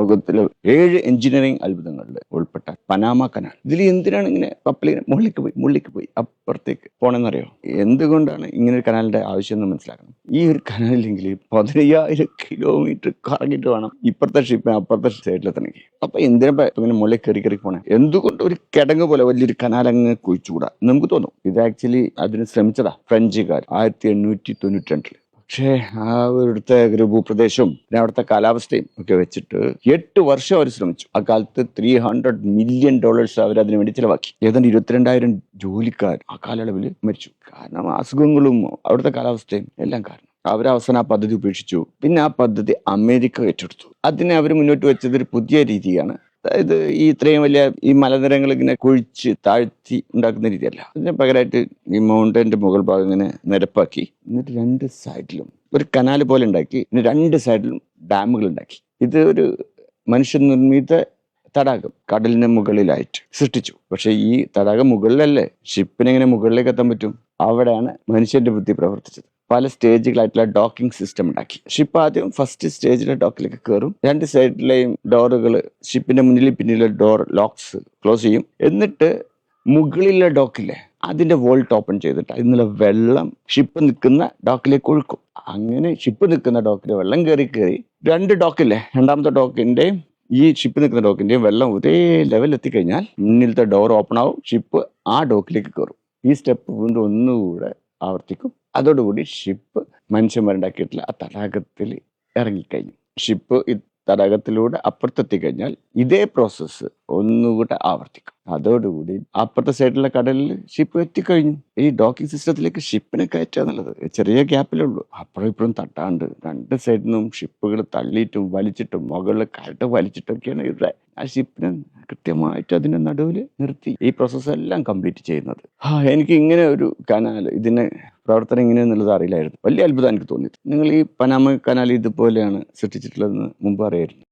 ലോകത്തിലെ ഏഴ് എഞ്ചിനീയറിംഗ് അത്ഭുതങ്ങളിൽ ഉൾപ്പെട്ട പനാമ കനാൽ. ഇതിൽ എന്തിനാണ് ഇങ്ങനെ കപ്പലിങ്ങനെ മുകളിലേക്ക് പോയി മുകളിലേക്ക് പോയി അപ്പുറത്തേക്ക് പോണെന്നറിയോ? എന്തുകൊണ്ടാണ് ഇങ്ങനെ ഒരു കനാലിന്റെ ആവശ്യം എന്ന് മനസ്സിലാക്കണം? ഈ ഒരു കനാലില്ലെങ്കിൽ പതിനയ്യായിരം കിലോമീറ്റർ കറങ്ങിയിട്ട് വേണം ഇപ്പുറത്തെ ഷിപ്പിന് അപ്പുറത്തെ സൈഡിലെത്തണമെങ്കിൽ അപ്പൊ എന്തിനാ ഇങ്ങനെ മുകളിൽ കയറി കയറി പോണേ? എന്തുകൊണ്ട് ഒരു കിടങ്ങ് പോലെ വലിയൊരു കനാൽ അങ്ങ് കുഴിച്ചുകൂടാ? നമുക്ക് തോന്നും. ഇത് ആക്ച്വലി അതിന് ശ്രമിച്ചതാ ഫ്രഞ്ചുകാർ ആയിരത്തി എണ്ണൂറ്റി തൊണ്ണൂറ്റി രണ്ടിൽ. പക്ഷേ ആ ഇവിടുത്തെ ഒരു ഭൂപ്രദേശവും പിന്നെ അവിടുത്തെ കാലാവസ്ഥയും ഒക്കെ വെച്ചിട്ട് എട്ട് വർഷം അവർ ശ്രമിച്ചു. ആ കാലത്ത് ത്രീ ഹൺഡ്രഡ് മില്യൺ ഡോളേഴ്സ് അവർ അതിനു വേണ്ടി ചിലവാക്കി. ഏതാണ്ട് ഇരുപത്തിരണ്ടായിരം ജോലിക്കാർ ആ കാലയളവിൽ മരിച്ചു. കാരണം അസുഖങ്ങളും അവിടുത്തെ കാലാവസ്ഥയും എല്ലാം കാരണം. അവർ അവസാനം ആ പദ്ധതി ഉപേക്ഷിച്ചു. പിന്നെ ആ പദ്ധതി അമേരിക്ക ഏറ്റെടുത്തു. അതിനെ അവർ മുന്നോട്ട് വെച്ചത് ഒരു പുതിയ രീതിയാണ് അതായത് ഈ ഇത്രയും വലിയ ഈ മലനിരകൾ ഇങ്ങനെ കുഴിച്ച് താഴ്ത്തി ഉണ്ടാക്കുന്ന രീതിയല്ല. അതിന് പകരമായിട്ട് ഈ മൗണ്ടന്റെ മുകൾ ഭാഗം ഇങ്ങനെ നിരപ്പാക്കി എന്നിട്ട് രണ്ട് സൈഡിലും ഒരു കനാൽ പോലെ ഉണ്ടാക്കി പിന്നെ രണ്ട് സൈഡിലും ഡാമുകൾ ഉണ്ടാക്കി. ഇത് ഒരു മനുഷ്യ നിർമ്മിത തടാകം കടലിന് മുകളിലായിട്ട് സൃഷ്ടിച്ചു. പക്ഷേ ഈ തടാകം മുകളിലല്ലേ? ഷിപ്പിനെങ്ങനെ മുകളിലേക്ക് എത്താൻ പറ്റും? അവിടെയാണ് മനുഷ്യന്റെ ബുദ്ധി പ്രവർത്തിച്ചത്. പല സ്റ്റേജുകളായിട്ടുള്ള ഡോക്കിംഗ് സിസ്റ്റം ഉണ്ടാക്കി. ഷിപ്പ് ആദ്യം ഫസ്റ്റ് സ്റ്റേജിലെ ഡോക്കിലേക്ക് കയറും. രണ്ട് സൈഡിലെയും ഡോറുകൾ ഷിപ്പിന്റെ മുന്നിലും പിന്നിലെ ഡോർ ലോക്സ് ക്ലോസ് ചെയ്യും. എന്നിട്ട് മുകളിലെ ഡോക്കിലെ അതിന്റെ വോൾട്ട് ഓപ്പൺ ചെയ്തിട്ട് അതിനുള്ള വെള്ളം ഷിപ്പ് നിൽക്കുന്ന ഡോക്കിലേക്ക് ഒഴുക്കും. അങ്ങനെ ഷിപ്പ് നിൽക്കുന്ന ഡോക്കിലെ വെള്ളം കയറി കയറി രണ്ട് ഡോക്കില്ലേ രണ്ടാമത്തെ ഡോക്കിന്റെയും ഈ ഷിപ്പ് നിൽക്കുന്ന ഡോക്കിന്റെയും വെള്ളം ഒരേ ലെവൽ എത്തിക്കഴിഞ്ഞാൽ മുന്നിലത്തെ ഡോർ ഓപ്പൺ ആവും ഷിപ്പ് ആ ഡോക്കിലേക്ക് കയറും. ഈ സ്റ്റെപ്പ് വീണ്ടും ഒന്നുകൂടെ ആവർത്തിക്കും. അതോടുകൂടി ഷിപ്പ് മനുഷ്യന്മാരുണ്ടാക്കിയിട്ടുള്ള ആ തടാകത്തിൽ ഇറങ്ങിക്കഴിഞ്ഞു. ഷിപ്പ് തടാകത്തിലൂടെ അപ്പുറത്തെത്തി കഴിഞ്ഞാൽ ഇതേ പ്രോസസ്സ് ഒന്നുകൂടെ ആവർത്തിക്കും. അതോടുകൂടി അപ്പുറത്തെ സൈഡിലെ കടലിൽ ഷിപ്പ് എത്തിക്കഴിഞ്ഞു. ഈ ഡോക്കിംഗ് സിസ്റ്റത്തിലേക്ക് ഷിപ്പിനെ കയറ്റുക എന്നുള്ളത് ചെറിയ ഗ്യാപ്പിലേ ഉള്ളൂ. അപ്പുറം ഇപ്പുറം തട്ടാണ്ട് രണ്ട് സൈഡിൽ നിന്നും ഷിപ്പുകൾ തള്ളിയിട്ടും വലിച്ചിട്ടും മുകളിൽ കരട്ട് വലിച്ചിട്ടൊക്കെയാണ് ഇവിടെ ആ ഷിപ്പിനെ കൃത്യമായിട്ട് അതിന്റെ നടുവിൽ നിർത്തി. ഈ പ്രോസസ്സെല്ലാം കംപ്ലീറ്റ് ചെയ്യുന്നത്. എനിക്ക് ഇങ്ങനെ ഒരു കനാൽ ഇതിനെ പ്രവർത്തനം ഇങ്ങനെ എന്നുള്ളത് അറിയില്ലായിരുന്നു. വലിയ അത്ഭുതം എനിക്ക് തോന്നിയത്. നിങ്ങൾ ഈ പനാമ കനാൽ ഇതുപോലെയാണ് സൃഷ്ടിച്ചിട്ടുള്ളതെന്ന് മുമ്പ് അറിയായിരുന്നു.